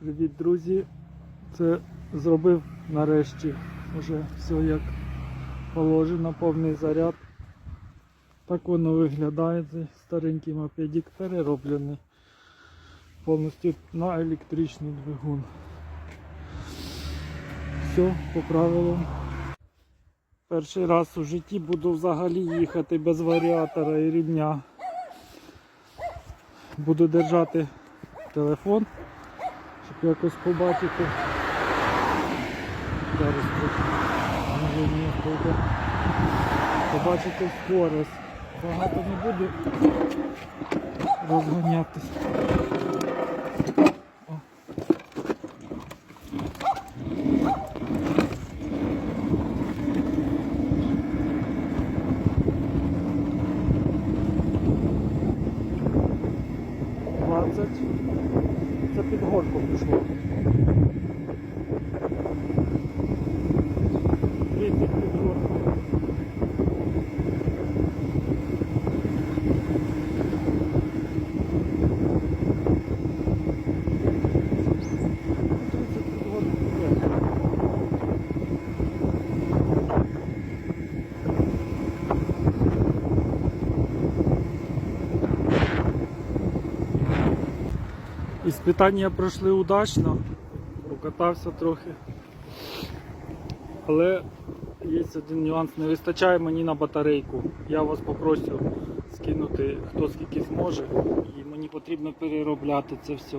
Привіт, друзі! Це зробив нарешті вже все як положено, повний заряд. Так воно виглядає, цей старенький мопедик перероблений повністю на електричний двигун. Все по правилам. Перший раз у житті буду взагалі їхати без варіатора і рівня. Буду держати телефон, якось побачити. Зараз буде. Побачити скорость. Багато не буду розганятись. Двадцять. Під горку пішло. 30 під горку. Ну, 30 під горку є. Іспитання пройшли удачно, покатався трохи. Але є один нюанс, не вистачає мені на батарейку. Я вас попросив скинути хто скільки зможе, і мені потрібно переробляти це все.